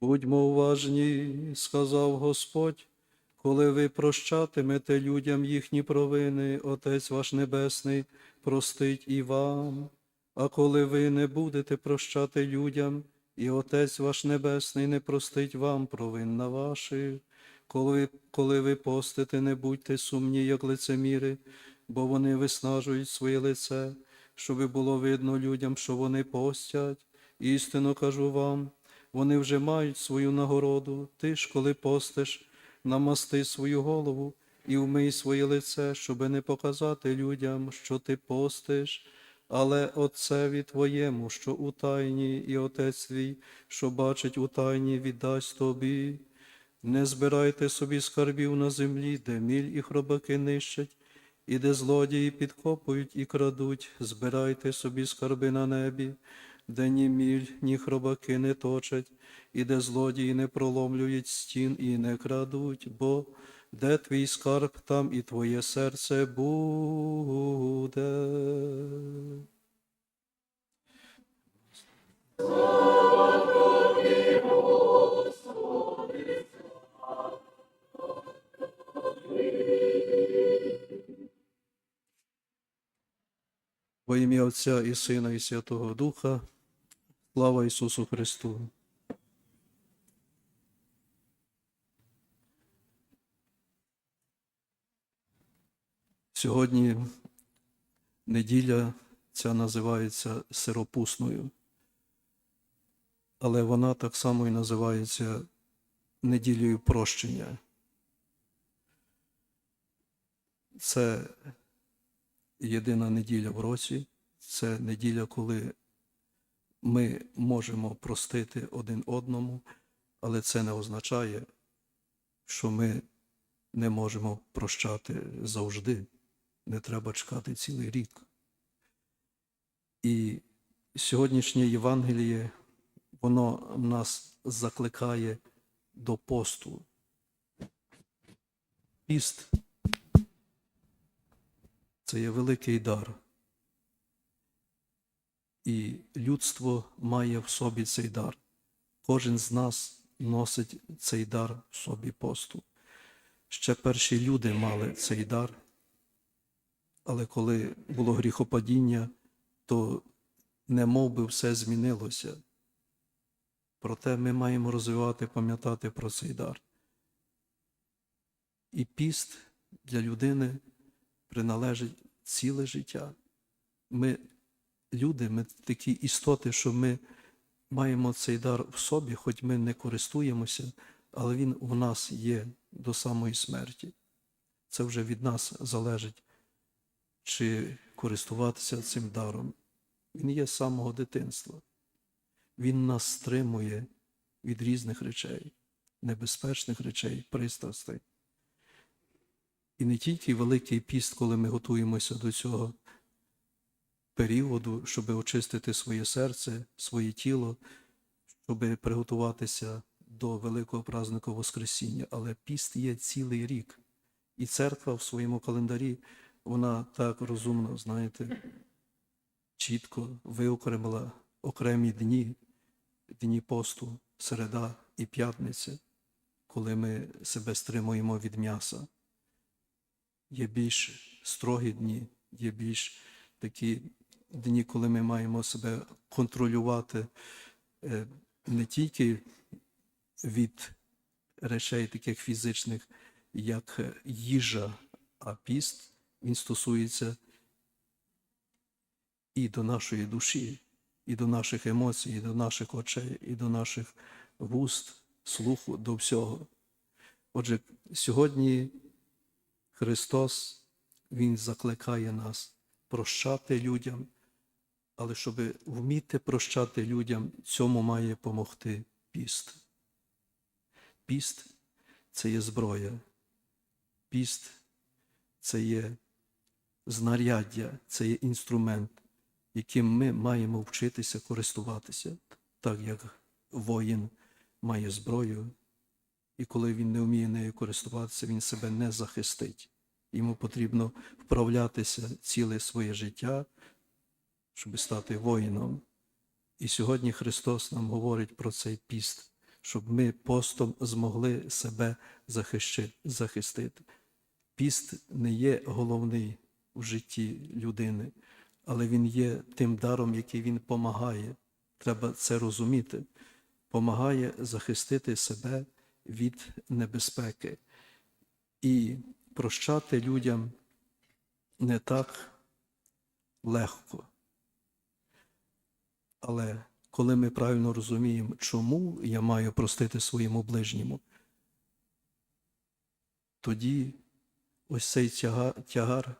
Будьмо уважні, сказав Господь, коли ви прощатимете людям їхні провини, Отець ваш Небесний простить і вам. А коли ви не будете прощати людям, і Отець ваш Небесний не простить вам провин на ваших. Коли, коли ви постите, не будьте сумні, як лицеміри, бо вони виснажують своє лице, щоби було видно людям, що вони постять. Істинно кажу вам, вони вже мають свою нагороду. Ти ж, коли постиш, намасти свою голову і вмий своє лице, щоби не показати людям, що ти постиш, але Отцеві твоєму, що у тайні, і Отець твій, що бачить у тайні, віддасть тобі. Не збирайте собі скарбів на землі, де міль і хробаки нищать, і де злодії підкопують і крадуть, збирайте собі скарби на небі, де ні міль, ні хробаки не точать, і де злодії не проломлюють стін і не крадуть, бо де твій скарб, там і твоє серце буде. Во ім'я Отця і Сина, і Святого Духа, слава Ісусу Христу. Сьогодні неділя ця називається сиропусною, але вона так само і називається неділею прощення. Це єдина неділя в році, це неділя, коли ми можемо простити один одному, але це не означає, що ми не можемо прощати завжди. Не треба чекати цілий рік. І сьогоднішнє Євангеліє, воно нас закликає до посту. Піст це є великий дар. І людство має в собі цей дар. Кожен з нас носить цей дар в собі посту. Ще перші люди мали цей дар, але коли було гріхопадіння, то не мов би все змінилося. Проте ми маємо розвивати, пам'ятати про цей дар. І піст для людини приналежить ціле життя. Ми люди, ми такі істоти, що ми маємо цей дар в собі, хоч ми не користуємося, але він у нас є до самої смерті. Це вже від нас залежить, чи користуватися цим даром. Він є з самого дитинства. Він нас стримує від різних речей, небезпечних речей, пристрастей. І не тільки Великий піст, коли ми готуємося до цього періоду, щоб очистити своє серце, своє тіло, щоб приготуватися до великого праздника Воскресіння. Але піст є цілий рік. І церква в своєму календарі, вона так розумно, знаєте, чітко виокремила окремі дні, дні посту, середа і п'ятниця, коли ми себе стримуємо від м'яса. Є більш строгі дні, є більш такі дні, коли ми маємо себе контролювати е, не тільки від речей таких фізичних, як е, їжа, а піст, він стосується і до нашої душі, і до наших емоцій, і до наших очей, і до наших вуст, слуху, до всього. Отже, сьогодні Христос, Він закликає нас прощати людям, але щоб вміти прощати людям, цьому має допомогти піст. Піст це є зброя. Піст це є знаряддя, це є інструмент, яким ми маємо вчитися користуватися, так як воїн має зброю, і коли він не вміє нею користуватися, він себе не захистить. Йому потрібно вправлятися ціле своє життя, щоб стати воїном. І сьогодні Христос нам говорить про цей піст, щоб ми постом змогли себе захистити. Піст не є головний в житті людини, але він є тим даром, який він помагає. Треба це розуміти. Помагає захистити себе від небезпеки і прощати людям не так легко. Але коли ми правильно розуміємо, чому я маю простити своєму ближньому, тоді ось цей тягар,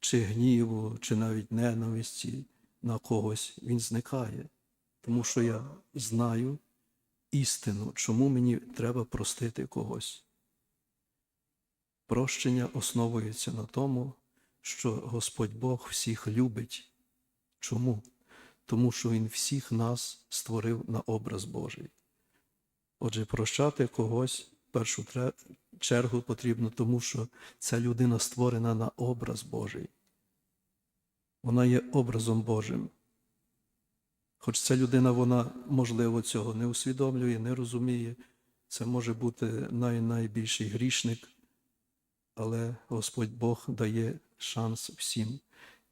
чи гніву, чи навіть ненависті на когось, він зникає. Тому що я знаю істину, чому мені треба простити когось. Прощення основується на тому, що Господь Бог всіх любить. Чому? Тому що Він всіх нас створив на образ Божий. Отже, прощати когось в першу чергу потрібно, тому що ця людина створена на образ Божий. Вона є образом Божим. Хоч ця людина, вона, можливо, цього не усвідомлює, не розуміє. Це може бути най найбільший грішник, але Господь Бог дає шанс всім.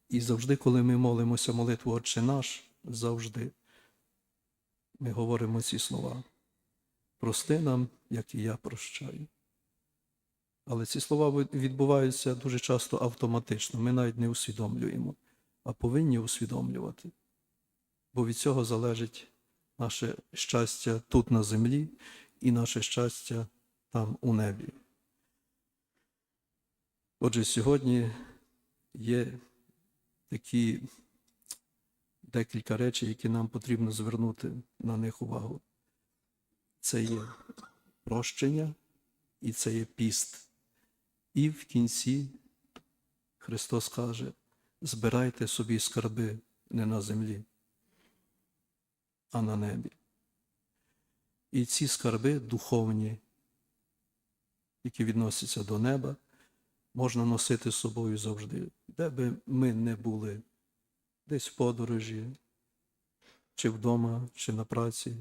І завжди, коли ми молимося молитву Отче наш, завжди ми говоримо ці слова. Прости нам, як і я прощаю. Але ці слова відбуваються дуже часто автоматично. Ми навіть не усвідомлюємо, а повинні усвідомлювати. Бо від цього залежить наше щастя тут на землі і наше щастя там у небі. Отже, сьогодні є такі декілька речей, які нам потрібно звернути на них увагу. Це є прощення і це є піст. І в кінці Христос каже: збирайте собі скарби не на землі, а на небі. І ці скарби духовні, які відносяться до неба, можна носити з собою завжди, де би ми не були, десь в подорожі, чи вдома, чи на праці.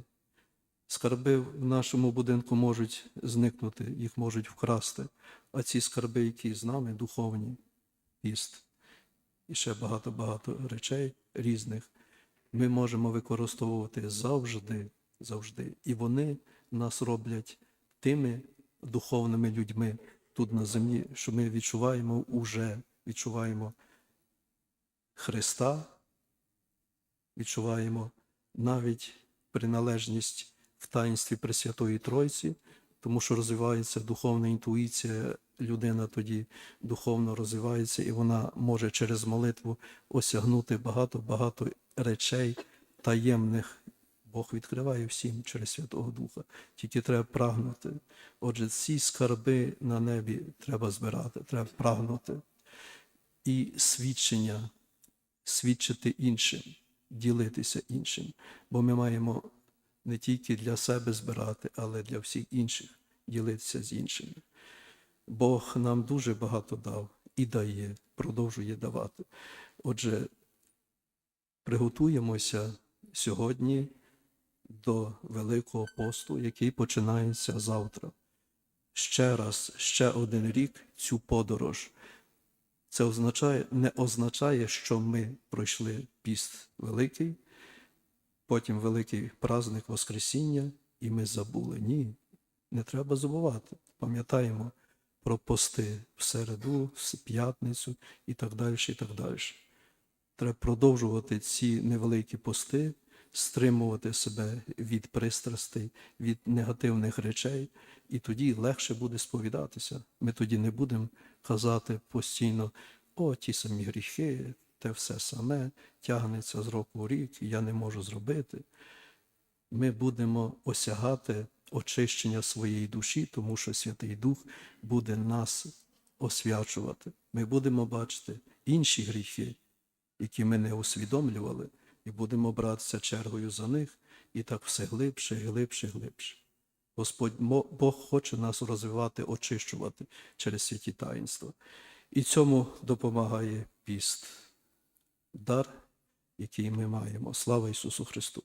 Скарби в нашому будинку можуть зникнути, їх можуть вкрасти, а ці скарби, які з нами, духовні, піст, і ще багато-багато речей різних, ми можемо використовувати завжди, завжди. І вони нас роблять тими духовними людьми тут на землі, що ми відчуваємо уже, відчуваємо Христа, відчуваємо навіть приналежність в таїнстві Пресвятої Тройці, тому що розвивається духовна інтуїція, людина тоді духовно розвивається, і вона може через молитву осягнути багато-багато речей таємних. Бог відкриває всім через Святого Духа. Тільки треба прагнути. Отже, ці скарби на небі треба збирати, треба прагнути. І свідчення, свідчити іншим, ділитися іншим. Бо ми маємо не тільки для себе збирати, але для всіх інших ділитися з іншими. Бог нам дуже багато дав і дає, продовжує давати. Отже, приготуємося сьогодні до Великого посту, який починається завтра. Ще раз, ще один рік цю подорож. Це означає, не означає, що ми пройшли піст великий, потім великий праздник Воскресіння, і ми забули. Ні, не треба забувати. Пам'ятаємо про пости в середу, в п'ятницю і так далі. і так далі. Треба продовжувати ці невеликі пости, стримувати себе від пристрастей, від негативних речей, і тоді легше буде сповідатися. Ми тоді не будемо казати постійно, о, ті самі гріхи, те все саме тягнеться з року в рік, я не можу зробити. Ми будемо осягати очищення своєї душі, тому що Святий Дух буде нас освячувати. Ми будемо бачити інші гріхи, які ми не усвідомлювали, і будемо братися чергою за них, і так все глибше, глибше, глибше. Господь Бог хоче нас розвивати, очищувати через святі таїнства. І цьому допомагає піст. Дар, який ми маємо. Слава Ісусу Христу!